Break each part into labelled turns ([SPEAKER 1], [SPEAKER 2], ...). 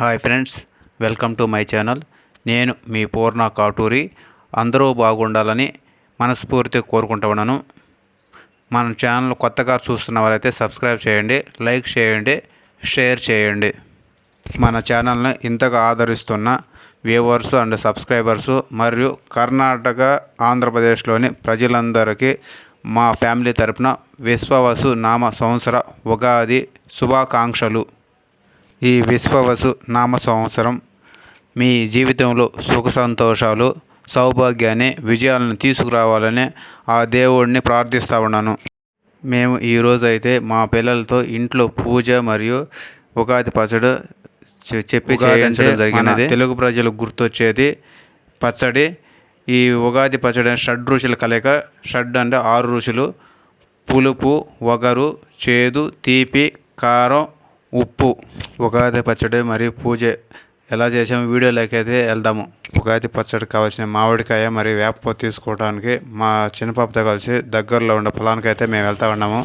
[SPEAKER 1] Hi friends welcome to my channel. నేను మీ పూర్ణ కాటూరి. అందరూ బాగుండాలని మనస్ఫూర్తిగా కోరుకుంటూ ఉన్నాను. మన ఛానల్ కొత్తగా చూస్తున్న వారైతే సబ్స్క్రైబ్ చేయండి లైక్ చేయండి షేర్ చేయండి. మన ఛానల్ని ఇంతగా ఆదరిస్తున్న వ్యూవర్స్ అండ్ సబ్స్క్రైబర్స్ మరియు కర్ణాటక ఆంధ్రప్రదేశ్లోని ప్రజలందరికీ మా ఫ్యామిలీ తరపున విశ్వవసు నామ సంవత్సర ఉగాది శుభాకాంక్షలు. ఈ విశ్వవసు నామ సంవత్సరం మీ జీవితంలో సుఖ సంతోషాలు సౌభాగ్యాన్ని విజయాలను తీసుకురావాలని ఆ దేవుడిని ప్రార్థిస్తూ ఉన్నాను. మేము ఈరోజు అయితే మా పిల్లలతో ఇంట్లో పూజ మరియు ఉగాది పచ్చడి చెప్పి చేయించడం జరిగినది? తెలుగు ప్రజలకు గుర్తొచ్చేది పచ్చడి. ఈ ఉగాది పచ్చడి షడ్ రుచుల కలయిక. షడ్ అంటే ఆరు రుచులు. పులుపు వగరు చేదు తీపి కారం ఉప్పు ఉగాది పచ్చడి మరియు పూజ. ఎలా చేసాము వీడియోలోకి అయితే వెళ్దాము. ఉగాది పచ్చడి కావాల్సిన మామిడికాయ మరియు వేప తీసుకోవడానికి మా చిన్నపాపతో కలిసి దగ్గరలో ఉన్న పొలానికి అయితే మేము వెళ్తా ఉన్నాము.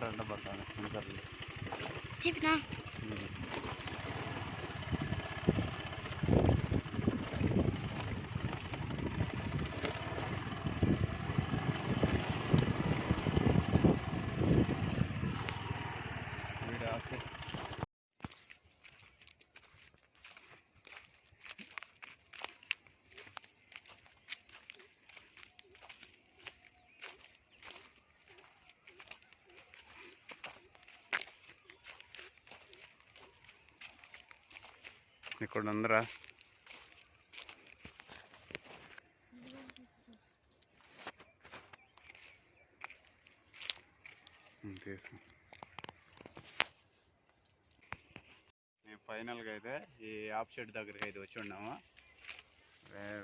[SPEAKER 1] ఇక్కడ వాటర్ ఎండ పడతాను
[SPEAKER 2] చెప్పినా
[SPEAKER 1] ఇక్కడ ఉందరా తీసు ఫైనల్గా అయితే ఈ ఆఫ్ షెడ్ దగ్గరికి అయితే వచ్చి ఉన్నాము.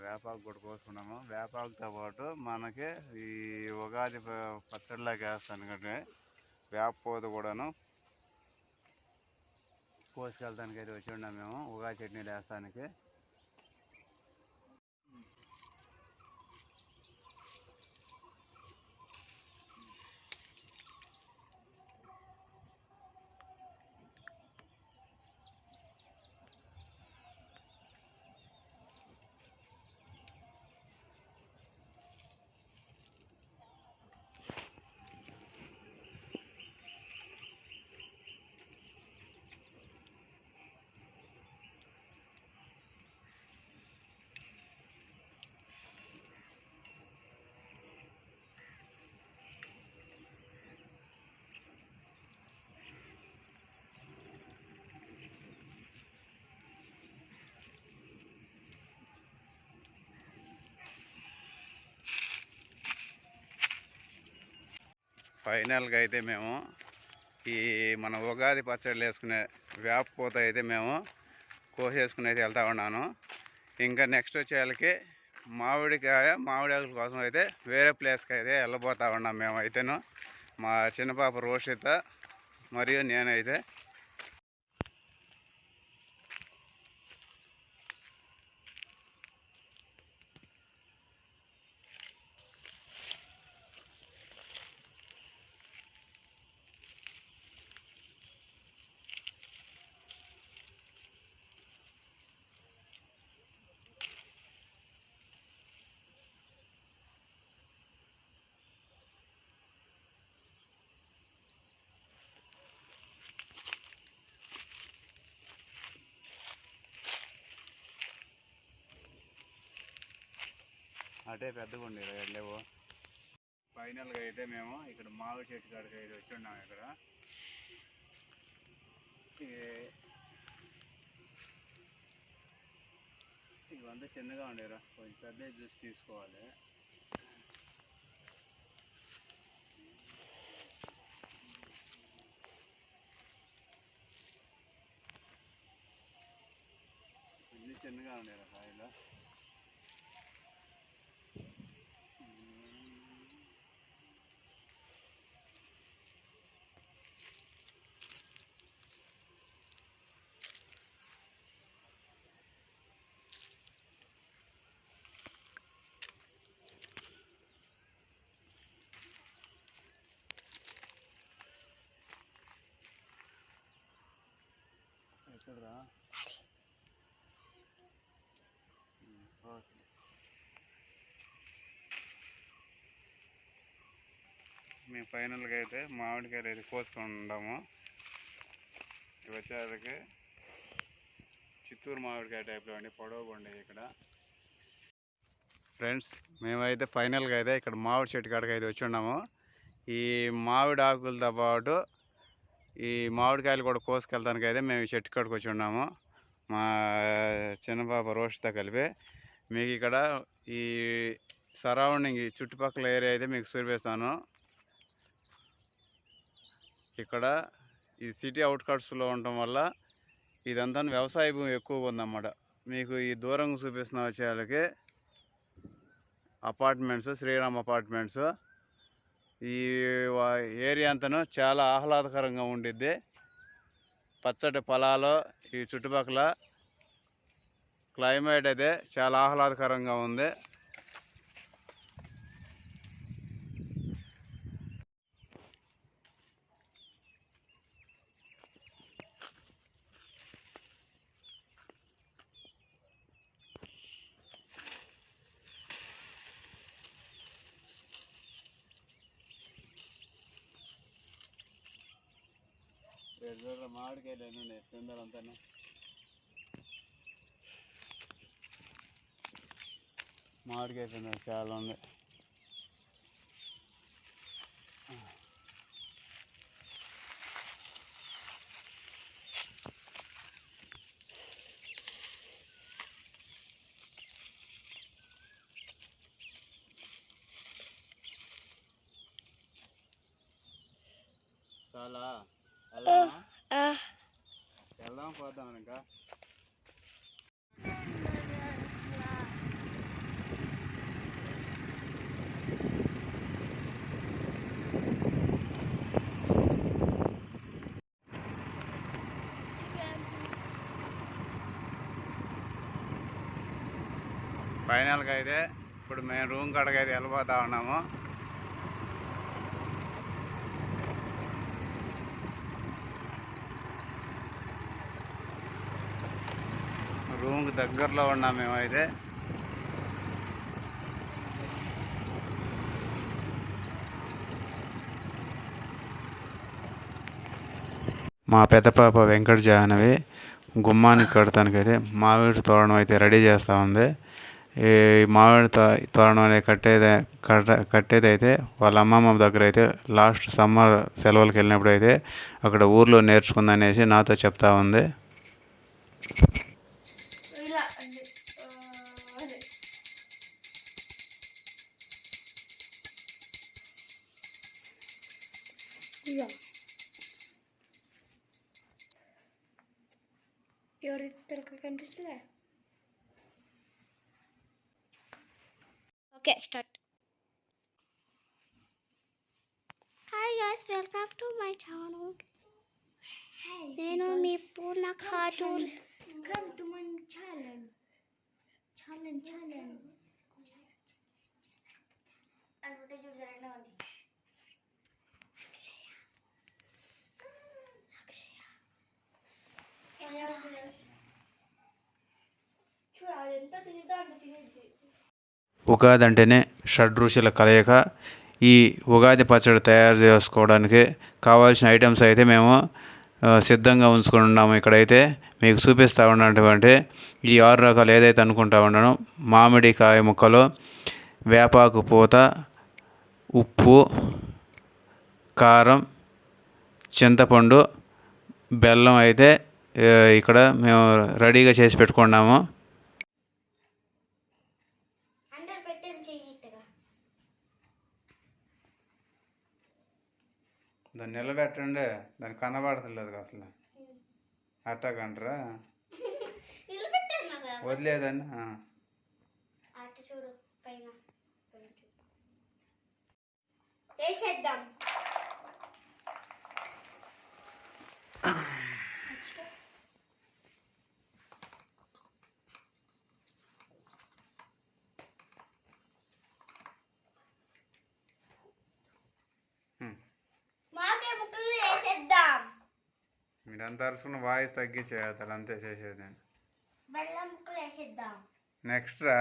[SPEAKER 1] వేపాకు కూడా కోసుకున్నాము. వేపాకుతో పాటు మనకి ఈ ఉగాది ప- పచ్చడిలాగా వేస్తాను కంటే వేప కూడాను కోసుకెళ్ళడానికి అయితే వచ్చి ఉన్నాం మేము ఉగా చట్నీ వేస్తానికి ఫైనల్గా అయితే మేము ఈ మన ఉగాది పచ్చడి వేసుకునే వేప పూత అయితే మేము కోసేసుకుని అయితే వెళ్తా ఉన్నాను. ఇంకా నెక్స్ట్ వచ్చేళ్ళకి మామిడికాయ మామిడి ఆకుల కోసం అయితే వేరే ప్లేస్కి అయితే వెళ్ళబోతా ఉన్నాం మేము అయితేను. మా చిన్న పాప రోషిత మరియు నేనైతే అటే పెద్దగా ఉండేది వెళ్ళేవో ఫైనల్గా అయితే మేము ఇక్కడ మామిడి చెట్టు కాడికి అయితే వచ్చి ఉన్నాం ఇక్కడ ఇవంతా చిన్నగా ఉండేరా కొంచెం పెద్ద జ్యూస్ తీసుకోవాలి. చిన్నగా ఉండేరా కాయలు. ఓకే. మేము ఫైనల్గా అయితే మామిడికాయలు అయితే కోసుకొని ఉన్నాము ఇవి వచ్చేసరికి చిత్తూరు మామిడికాయ టైప్లో అండి పొడవుగా ఉండేది ఇక్కడ. ఫ్రెండ్స్ మేమైతే ఫైనల్గా అయితే ఇక్కడ మామిడి చెట్టు కాడికి అయితే వచ్చి ఉన్నాము. ఈ మామిడి ఆకులతో పాటు ఈ మామిడికాయలు కూడా కోసుకెళ్ళడానికి అయితే మేము చెట్టు కాడికి వచ్చి ఉన్నాము. మా చిన్నపాప రోషితో కలిపి మీకు ఇక్కడ ఈ సరౌండింగ్ ఈ చుట్టుపక్కల ఏరియా అయితే మీకు చూపిస్తాను. ఇక్కడ ఈ సిటీ అవుట్కట్స్లో ఉండటం వల్ల ఇదంతా వ్యవసాయ భూమి ఎక్కువగా ఉందన్నమాట. మీకు ఈ దూరంగా చూపిస్తున్న వచ్చేళ్ళకి అపార్ట్మెంట్స్ శ్రీరామ్ అపార్ట్మెంట్స్. ఈ ఏరియా అంతను చాలా ఆహ్లాదకరంగా ఉండిద్ది. పచ్చటి పొలాలు ఈ చుట్టుపక్కల క్లైమేట్ అయితే చాలా ఆహ్లాదకరంగా ఉంది. మామిడికాయలు ఎన్ని ఉన్నాయి పిందెలంతా మామిడికాయ పిందెలు చాలా ఉంది చాలా వెళ్దామా వెళ్దాం పోదాం ఇంకా ఫైనల్గా అయితే ఇప్పుడు మేము రూమ్ కాడకి అయితే వెళ్ళిపోతా ఉన్నాము రూమ్కి దగ్గరలో ఉన్నాం మేమైతే. మా పెద్ద పాప వెంకట జాహ్నవి గుమ్మానికి కడతానికి అయితే మామిడి తోరణం అయితే రెడీ చేస్తూ ఉంది. ఈ మామిడి తోరణం అనేది కట్టేది కట్ట కట్టేది అయితే వాళ్ళ అమ్మమ్మ దగ్గర అయితే లాస్ట్ సమ్మర్ సెలవులకు వెళ్ళినప్పుడు అయితే అక్కడ ఊర్లో నేర్చుకుందనేసి నాతో చెప్తా ఉంది.
[SPEAKER 2] ఎవరి తెలక కనిపిస్తుందా okay start hi guys welcome to my channel నేను మీ Purna cartoon
[SPEAKER 3] Come to my challenge. Challenge, challenge.
[SPEAKER 2] Advertise జరగడం ఉంది చూడు అది ఎంత తినేదో అంత తినేది
[SPEAKER 1] ఉగాది అంటేనే షడ్రుచుల కలయిక. ఈ ఉగాది పచ్చడి తయారు చేసుకోవడానికి కావాల్సిన ఐటమ్స్ అయితే మేము సిద్ధంగా ఉంచుకొని ఉన్నాము ఇక్కడైతే. మీకు చూపిస్తూ ఉన్నటువంటి ఈ ఆరు రకాలు ఏదైతే అనుకుంటా ఉన్నానో మామిడికాయ ముక్కలు వేపాకు పూత ఉప్పు కారం చింతపండు బెల్లం అయితే ఇక్కడ మేము రెడీగా చేసి పెట్టుకున్నాము. దాన్ని నిలబెట్టండి దాన్ని కనబడతలేదు అసలు. అట్టాగంటారా
[SPEAKER 2] నిలబెట్టాను నాకు
[SPEAKER 1] వదిలేదని ఆ.
[SPEAKER 2] అటు చూడు పైన. వేసేద్దాం Next.
[SPEAKER 1] హ్మ్.
[SPEAKER 2] మాకే ముక్కలు వేసేద్దాం
[SPEAKER 1] మీరంతా అరుచుకున్న వాయిస్ తగ్గించేయాలి అంతే చేసేది
[SPEAKER 2] బెల్లం ముక్కలు వేసేద్దాం.
[SPEAKER 1] నెక్స్ట్ రా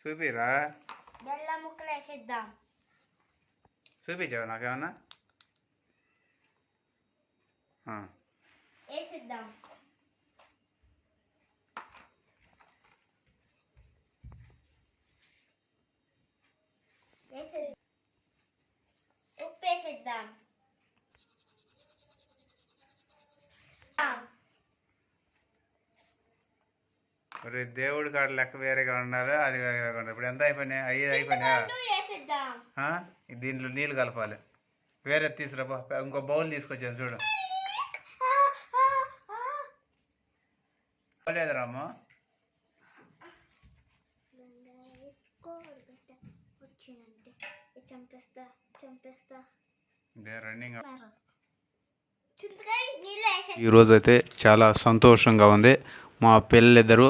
[SPEAKER 1] చూపిరా
[SPEAKER 2] బెల్లం ముక్కలు వేసేద్దాం.
[SPEAKER 1] చూపించావు నాకేమన్నా?
[SPEAKER 2] వేసేద్దాం ఉప్పు వేసేద్దాం
[SPEAKER 1] మరి దేవుడి కాడ లెక్క వేరేగా ఉండాలి అది వేరేగా ఉండాలి? ఇప్పుడు ఎంత అయిపోయినాయి? ఐదు అయిపోయినాయా? దీంట్లో నీళ్ళు కలపాలి. వేరే తీసుకురా పో. ఇంకో బౌల్ తీసుకొచ్చాను చూడు.
[SPEAKER 2] చంపేస్తా
[SPEAKER 1] ఇదే రన్నింగ్
[SPEAKER 2] చింతకాయ నీళ్ళు వేసే
[SPEAKER 1] ఈరోజు అయితే చాలా సంతోషంగా ఉంది. మా పిల్లలిద్దరూ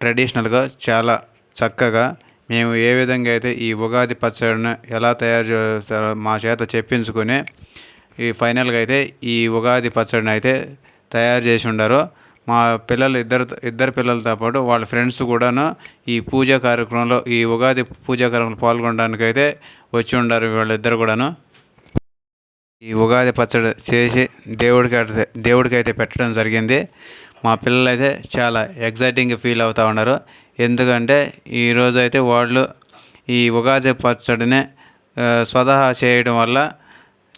[SPEAKER 1] ట్రెడిషనల్గా చాలా చక్కగా మేము ఏ విధంగా అయితే ఈ ఉగాది పచ్చడిని ఎలా తయారు చేస్తారో మా చేత చెప్పించుకొని ఈ ఫైనల్గా అయితే ఈ ఉగాది పచ్చడిని అయితే తయారు చేసి ఉండారు. మా పిల్లలు ఇద్దరు ఇద్దరు పిల్లలతో పాటు వాళ్ళ ఫ్రెండ్స్ కూడాను ఈ పూజా కార్యక్రమంలో ఈ ఉగాది పూజా కార్యక్రమంలో పాల్గొనడానికి అయితే వచ్చి ఉండారు వాళ్ళిద్దరు కూడాను. ఈ ఉగాది పచ్చడి చేసి దేవుడికి అయితే దేవుడికి అయితే పెట్టడం జరిగింది. మా పిల్లలు అయితే చాలా ఎగ్జైటింగ్గా ఫీల్ అవుతూ ఉన్నారు. ఎందుకంటే ఈరోజు అయితే వాళ్ళు ఈ ఉగాది పచ్చడిని స్వతహా చేయడం వల్ల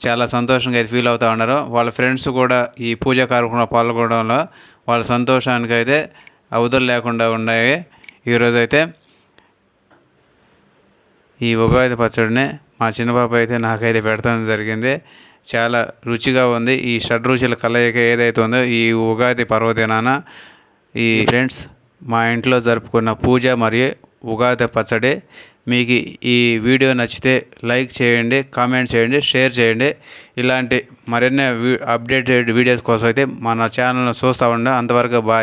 [SPEAKER 1] చాలా సంతోషంగా అయితే ఫీల్ అవుతూ ఉన్నారు. వాళ్ళ ఫ్రెండ్స్ కూడా ఈ పూజా కార్యక్రమంలో పాల్గొనడంలో వాళ్ళ సంతోషానికి అయితే అవధులు లేకుండా ఉన్నాయి. ఈరోజు అయితే ఈ ఉగాది పచ్చడిని మా చిన్నపాప అయితే నాకైతే పెడతాం జరిగింది. చాలా రుచిగా ఉంది. ఈ షడ్రుచుల కలయిక ఏదైతే ఉందో ఈ ఉగాది పర్వదినాన ఈ ఫ్రెండ్స్ మా ఇంట్లో జరుపుకున్న పూజ మరియు ఉగాది పచ్చడి మీకు ఈ వీడియో నచ్చితే లైక్ చేయండి కామెంట్ చేయండి షేర్ చేయండి. ఇలాంటి మరిన్ని అప్డేటెడ్ వీడియోస్ కోసం అయితే మన ఛానల్ను చూస్తూ ఉండండి. అంతవరకు బాయ్.